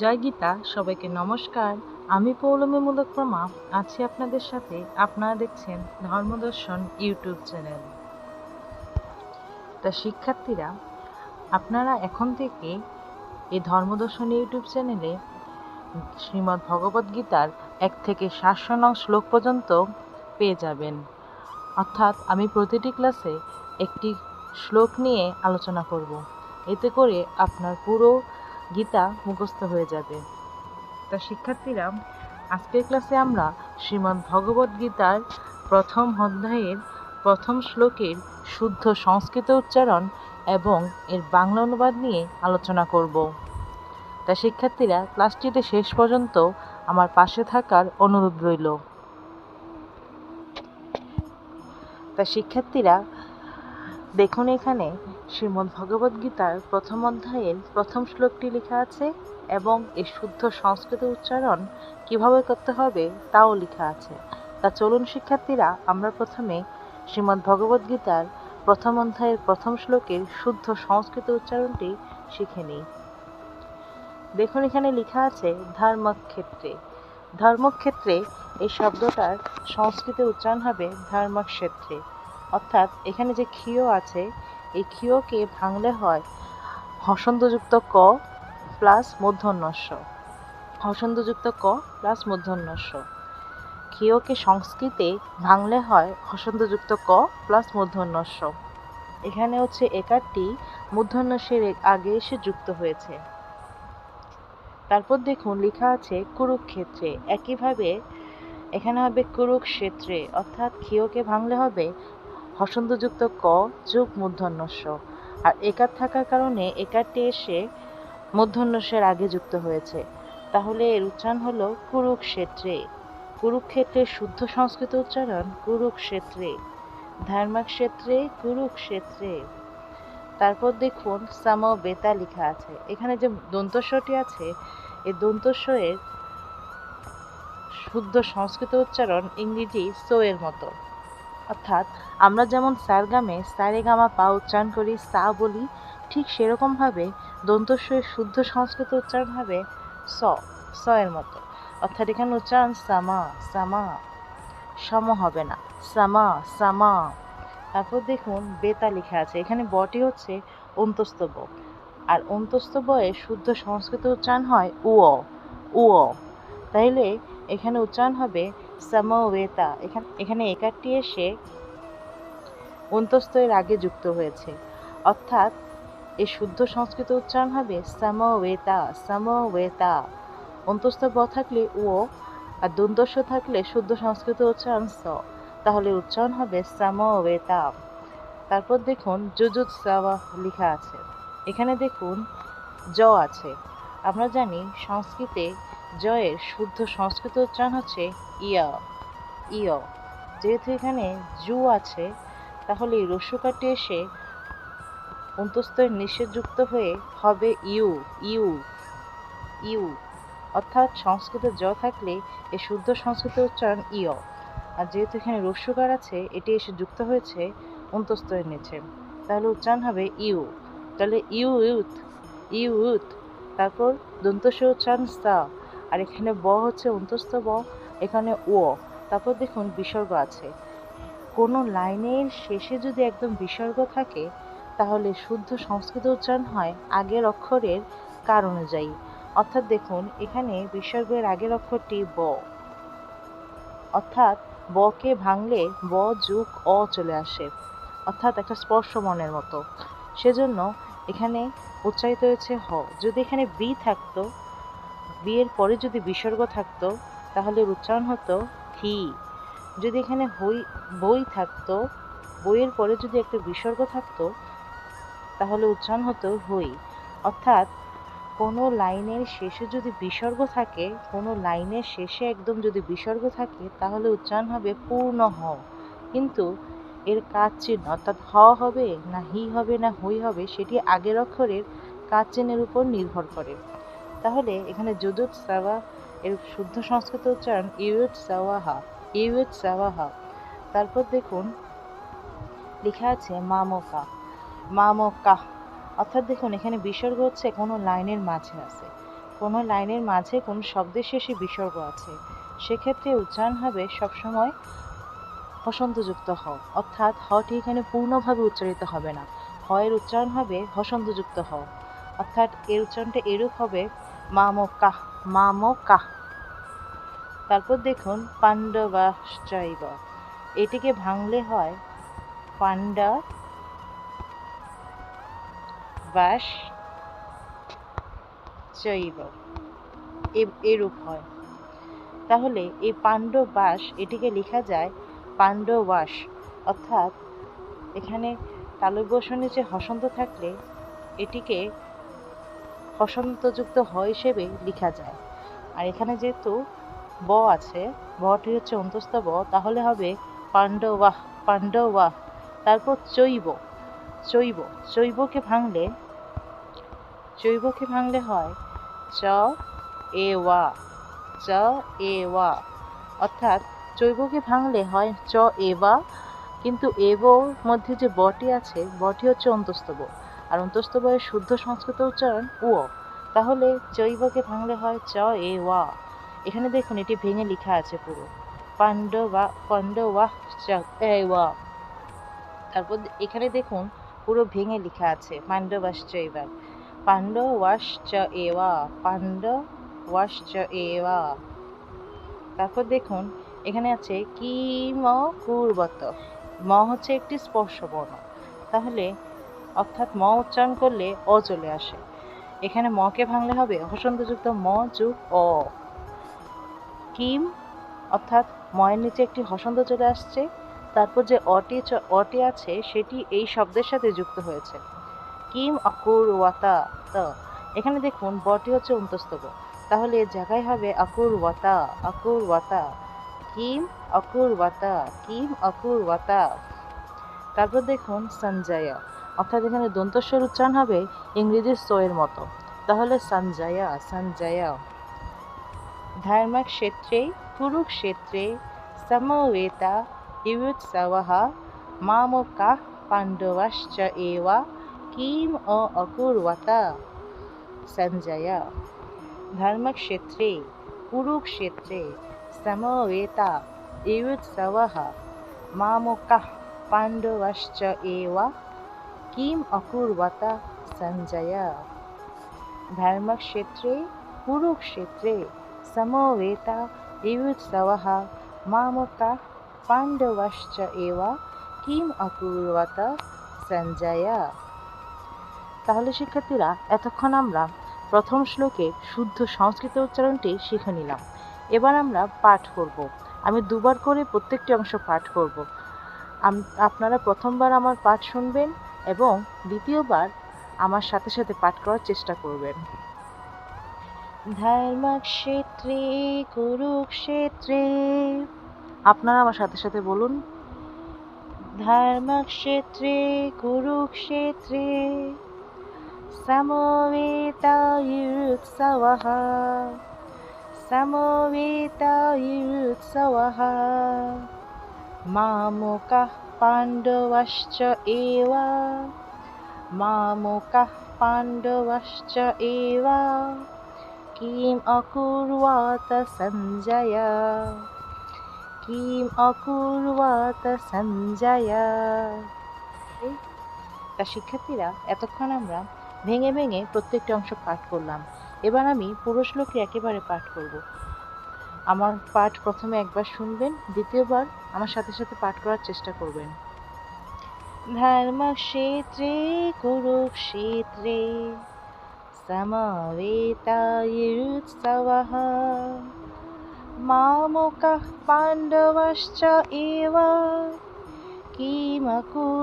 জয় গীতা, সবাইকে নমস্কার। আমি পৌলমী মুলক্রমা আছি আপনাদের সাথে। আপনারা দেখছেন ধর্মদর্শন ইউটিউব চ্যানেল। তা শিক্ষার্থীরা, আপনারা এখন থেকে এই ধর্মদর্শন ইউটিউব চ্যানেলে শ্রীমদ্ ভগবদ গীতার এক থেকে সাতশো নং শ্লোক পর্যন্ত পেয়ে যাবেন। অর্থাৎ আমি প্রতিটি ক্লাসে একটি শ্লোক নিয়ে আলোচনা করব। এতে করে আপনার পুরো গীতা মুখস্থ হয়ে যাবে। তা শিক্ষার্থীরা, আজকের ক্লাসে আমরা শ্রীমদ্ ভগবদ গীতার প্রথম অধ্যায়ের প্রথম শ্লোকের শুদ্ধ সংস্কৃত উচ্চারণ এবং এর বাংলা অনুবাদ নিয়ে আলোচনা করব। তা শিক্ষার্থীরা, ক্লাসটিতে শেষ পর্যন্ত আমার পাশে থাকার অনুরোধ রইল। তা শিক্ষার্থীরা, দেখুন এখানে শ্রীমদ্ ভগবদ গীতার প্রথম অধ্যায়ের প্রথম শ্লোকটি লেখা আছে, এবং এর শুদ্ধ সংস্কৃত উচ্চারণ কীভাবে করতে হবে তাও লেখা আছে। তা চলুন শিক্ষার্থীরা, আমরা প্রথমে শ্রীমদ্ ভগবদ গীতার প্রথম অধ্যায়ের প্রথম শ্লোকের শুদ্ধ সংস্কৃত উচ্চারণটি শিখে নিই। দেখুন, এখানে লেখা আছে, ধর্মক্ষেত্রে। ধর্মক্ষেত্রে এই শব্দটার সংস্কৃত উচ্চারণ হবে ধর্মক্ষেত্রে। অর্থাৎ এখানে যে ক্ষীয় আছে এই ক্ষীয়কে ভাঙলে হয় হসন্তযুক্ত ক প্লাস মূর্ধন্যস্য হসন্তযুক্ত ক প্লাস মূর্ধন্যস্য ক্ষীয়কে সংস্কৃতে ভাঙলে হয় হসন্তযুক্ত ক প্লাস মূর্ধন্যস্য এখানে হচ্ছে একারটি মূর্ধন্যস্যের আগে এসে যুক্ত হয়েছে। তারপর দেখুন লেখা আছে কুরুক্ষেত্রে। একইভাবে এখানে হবে কুরুক্ষেত্রে, অর্থাৎ ক্ষীয়কে ভাঙলে হবে হসন্তযুক্ত ক, যোগ মূর্ধন্যস্য আর একার থাকার কারণে একারটি এসে মূর্ধন্যস্যের আগে যুক্ত হয়েছে। তাহলে এর উচ্চারণ হলো কুরুক্ষেত্রে। কুরুক্ষেত্রের শুদ্ধ সংস্কৃত উচ্চারণ কুরুক্ষেত্রে। ধর্মক্ষেত্রে কুরুক্ষেত্রে। তারপর দেখুন সাম বেতা লেখা আছে। এখানে যে দন্তস্বটি আছে এই দন্তস্বয়ের শুদ্ধ সংস্কৃত উচ্চারণ ইংরেজি সো এর মতো। অর্থাৎ আমরা যেমন সারগামে সারে গামা পা উচ্চারণ করি, সা বলি, ঠিক সেরকমভাবে দন্তস্বয়ের শুদ্ধ সংস্কৃত উচ্চারণ হবে স স এর মতো। অর্থাৎ এখানে উচ্চারণ সামা সামা, সম হবে না। সামা সামা। তারপর দেখুন, বেতা লেখা আছে। এখানে বটি হচ্ছে অন্তস্থ ব। আর অন্তস্থ বয়ে শুদ্ধ সংস্কৃত উচ্চারণ হয় উ উয় তাইলে এখানে উচ্চারণ হবে সমবেতা এখানে এখানে একারটি এসে অন্তস্থের আগে যুক্ত হয়েছে। অর্থাৎ এই শুদ্ধ সংস্কৃত উচ্চারণ হবে সমবেতা সমবেতা অন্তস্থ ব থাকলে ও আর দন্তস্ব থাকলে শুদ্ধ সংস্কৃত উচ্চারণ স। তাহলে উচ্চারণ হবে সমবেতা তারপর দেখুন যুজুৎসাওয়া লেখা আছে। এখানে দেখুন জ আছে। আমরা জানি সংস্কৃতে জয়ের শুদ্ধ সংস্কৃত উচ্চারণ হচ্ছে ইয়। ইয়, যেহেতু এখানে জু আছে, তাহলে এই এসে অন্তস্থের নিষেধযুক্ত হয়ে হবে ইউ ইউ ইউ। অর্থাৎ সংস্কৃত জ থাকলে এ শুদ্ধ সংস্কৃত উচ্চারণ ইয়। আর যেহেতু এখানে রস্যকার আছে, এটি এসে যুক্ত হয়েছে অন্তস্থের নিচে। তাহলে উচ্চারণ হবে ইউ। তাহলে ইউ ইউথ ইউ ইউথ তারপর দন্তস্ব উচ্চারণ সা আর এখানে ব হচ্ছে অন্তস্থ ব, এখানে ও। তারপর দেখুন বিসর্গ আছে। কোনো লাইনের শেষে যদি একদম বিসর্গ থাকে, তাহলে শুদ্ধ সংস্কৃত উচ্চারণ হয় আগের অক্ষরের কার অনুযায়ী। অর্থাৎ দেখুন, এখানে বিসর্গের আগের অক্ষরটি ব। অর্থাৎ বকে ভাঙলে ব, যুগ, অ চলে আসে। অর্থাৎ একটা স্পর্শ মনের মতো। সেজন্য এখানে উচ্চারিত হয়েছে হ। যদি এখানে বি থাকতো বিয়ের পরে যদি বিসর্গ থাকতো, তাহলে উচ্চারণ হতো হি যদি এখানে হই, বই থাকতো, বইয়ের পরে যদি একটা বিসর্গ থাকতো, তাহলে উচ্চারণ হতো হই। অর্থাৎ কোনো লাইনের শেষে যদি বিসর্গ থাকে, কোনো লাইনের শেষে একদম যদি বিসর্গ থাকে, তাহলে উচ্চারণ হবে পূর্ণ হ। কিন্তু এর কাজ চিহ্ন, অর্থাৎ হ হবে না হি হবে না হই হবে, সেটি আগের অক্ষরের কাজ চিহ্নের উপর নির্ভর করে। তাহলে এখানে যুদুত সাওয়া এর শুদ্ধ সংস্কৃত উচ্চারণ ইউট সাওয়াহা ইউট সাওয়াহা। তারপর দেখুন, লেখা আছে মামকা মামকা। অর্থাৎ দেখুন, এখানে বিসর্গ হচ্ছে কোনো লাইনের মাঝে আছে। কোনো লাইনের মাঝে কোনো শব্দের শেষে বিসর্গ আছে। সেক্ষেত্রে উচ্চারণ হবে সবসময় হসন্তযুক্ত হ। অর্থাৎ হটি এখানে পূর্ণভাবে উচ্চারিত হবে না। হয়ের উচ্চারণ হবে হসন্তযুক্ত হ। অর্থাৎ এর উচ্চারণটা এরূপ হবে মামকাহ মামকাহ তারপর দেখুন, পাণ্ডবাশ্চৈব। এটিকে ভাঙলে হয় পাণ্ডা বাস চৈব এরূপ হয়। তাহলে এই পাণ্ডবাস, এটিকে লেখা যায় পাণ্ডবাস। অর্থাৎ এখানে তালব্যসনের যে হসন্ত থাকলে এটিকে হসন্তযুক্ত হ হিসেবে লেখা যায়। আর এখানে যেহেতু ব আছে, বটি হচ্ছে অন্তস্থ ব, তাহলে হবে পাণ্ডবাহ পাণ্ডবাহ। তারপর চৈব চৈব, চৈবকে ভাঙলে চৈবকে ভাঙলে হয় চ, এ ওয়া চ, এ ওয়া অর্থাৎ চৈবকে ভাঙলে হয় চ এবা কিন্তু এবর মধ্যে যে বটি আছে, বটি হচ্ছে অন্তস্তব আর অন্তস্তবের শুদ্ধ সংস্কৃত উচ্চারণ উ তাহলে চৈবকে ভাঙলে হয় চ, এ, ওয়া। এখানে দেখুন, এটি ভেঙে লেখা আছে পুরো। পাণ্ডবা পাণ্ডবা চ, এ, ওয়া। তারপর এখানে দেখুন, পুরো ভেঙে লেখা আছে পাণ্ডবাশ্চ এবার পাণ্ডবাশ্চ এওয়া পাণ্ডবাশ্চ এওয়া তারপর দেখুন, এখানে আছে, কি ম, কুর্বত। ম হচ্ছে একটি স্পর্শ বর্ণ তাহলে অর্থাৎ ম উচ্চারণ করলে অ চলে আসে। এখানে মকে ভাঙলে হবে হসন্তযুক্ত ম যুগ অ। কিম, অর্থাৎ ময়ের নিচে একটি হসন্ত চলে আসছে। তারপর যে অটি অটি আছে, সেটি এই শব্দের সাথে যুক্ত হয়েছে। কিম অকুর ওয়াতা ত। এখানে দেখুন, বটি হচ্ছে অন্তস্তব তাহলে এর জায়গায় হবে অকুর ওয়াতা অকুর ওয়াতা কিম অকুর ওয়াতা কিম অকুর ওয়াতা তারপর দেখুন, সঞ্জয়া। অর্থাৎ এখানে দন্তস্বর উচ্চারণ হবে ইংরেজি সোয়ের মতো। তাহলে সানজায়া সানজায়া ধার্মা ক্ষেত্রে কুরুক্ষেত্রে, সমবেতা, ইউৎসবহ, মামুকা, পাণ্ডবাশ্চ এওয়া কিম ও অকুরতা সঞ্জয়া। ধর্মক্ষেত্রে, কুরুক্ষেত্রে, সমবেতা, ইউৎসবহ, মামুকা, পাণ্ডবাশ্চ এওয়া কিম অকুর্বতা সঞ্জয়া। ধর্মক্ষেত্রে, কুরুক্ষেত্রে, সমবেতা ঋভুৎসবः মামকাः পাণ্ডবশ্চ এব, কিম অকুরবত সঞ্জয়া। তাহলে শিক্ষার্থীরা, এতক্ষণ আমরা প্রথম শ্লোকে শুদ্ধ সংস্কৃত উচ্চারণটি শিখে নিলাম। এবার আমরা পাঠ করব। আমি দুবার করে প্রত্যেকটি অংশ পাঠ করব। আপনারা প্রথমবার আমার পাঠ শুনবেন এবং দ্বিতীয়বার আমার সাথে সাথে পাঠ করার চেষ্টা করবেন। ধর্মক্ষেত্রে, কুরুক্ষেত্রে, আপনারা আমার সাথে সাথে বলুন। ধর্মক্ষেত্রে, কুরুক্ষেত্রে, সমবেতায়ুৎসবः সমবেতায়ুৎসবः, মামুকः पाण्डवश्च एव मामुकः पाण्डवश्च एव किम् अकुर्वात सञ्जय কিম অকুর্বাত সঞ্জয়া তা শিক্ষার্থীরা এতক্ষণ আমরা ভেঙে ভেঙে প্রত্যেকটি অংশ পাঠ করলাম এবার আমি পুরো শ্লোকটি একেবারে পাঠ করব আমার পাঠ প্রথমে একবার শুনবেন, দ্বিতীয়বার আমার সাথে সাথে পাঠ করার চেষ্টা করবেন। ধর্মক্ষেত্রে, কুরুক্ষেত্রে समावेतायुरुत्सवः मामुकः पाण्डवश्च एव किमकुर्वत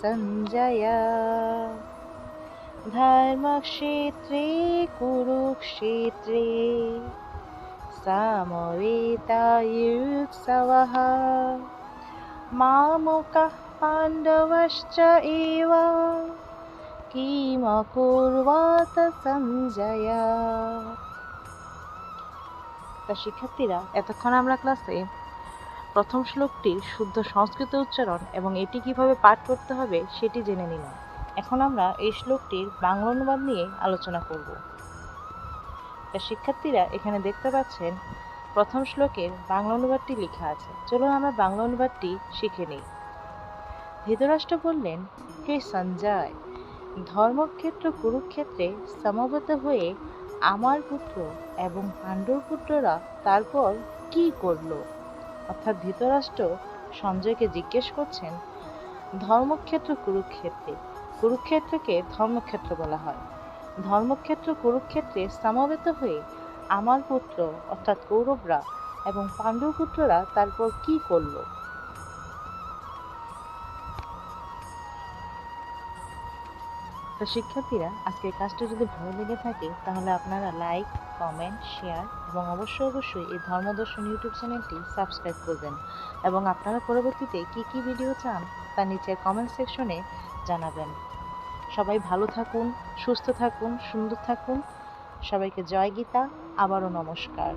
सञ्जय ধর্মক্ষেত্রে, কুরুক্ষেত্রে समवेतायुत्सवः मामुकः पाण्डवश्च एव किमकुर्वत सञ्जय তা শিক্ষার্থীরা এতক্ষণ আমরা ক্লাসে প্রথম শ্লোকটির শুদ্ধ সংস্কৃত উচ্চারণ এবং এটি কিভাবে পাঠ করতে হবে সেটি জেনে নিলাম এখন আমরা এই শ্লোকটির বাংলা অনুবাদ নিয়ে আলোচনা করব তা শিক্ষার্থীরা এখানে দেখতে পাচ্ছেন প্রথম শ্লোকের বাংলা অনুবাদটি লেখা আছে। চলুন আমরা বাংলা অনুবাদটি শিখে নিই। ধৃতরাষ্ট্র বললেন, হে সঞ্জয়, ধর্মক্ষেত্র, কুরুক্ষেত্রে সমবেত হয়ে আমার পুত্র এবং পাণ্ডুর পুত্ররা তারপর কি করল? অর্থাৎ ধৃতরাষ্ট্র সঞ্জয়কে জিজ্ঞেস করছেন, ধর্মক্ষেত্র, কুরুক্ষেত্রে। কুরুক্ষেত্রকে ধর্মক্ষেত্র বলা হয়। ধর্মক্ষেত্র, কুরুক্ষেত্রে সমবেত হয়ে আমার পুত্র, অর্থাৎ কৌরবরা এবং পাণ্ডুর পুত্ররা তারপর কি করল? তো শিক্ষার্থীরা, আজকের কাজটা যদি ভালো লেগে থাকে, তাহলে আপনারা লাইক কমেন্ট শেয়ার এবং অবশ্যই অবশ্যই এই ধর্মদর্শন ইউটিউব চ্যানেলটি সাবস্ক্রাইব করবেন এবং আপনারা পরবর্তীতে কি কি ভিডিও চান তা নিচের কমেন্ট সেকশনে জানাবেন। সবাই ভালো থাকুন সুস্থ থাকুন সুন্দর থাকুন। সবাইকে জয় গীতা আবারও নমস্কার।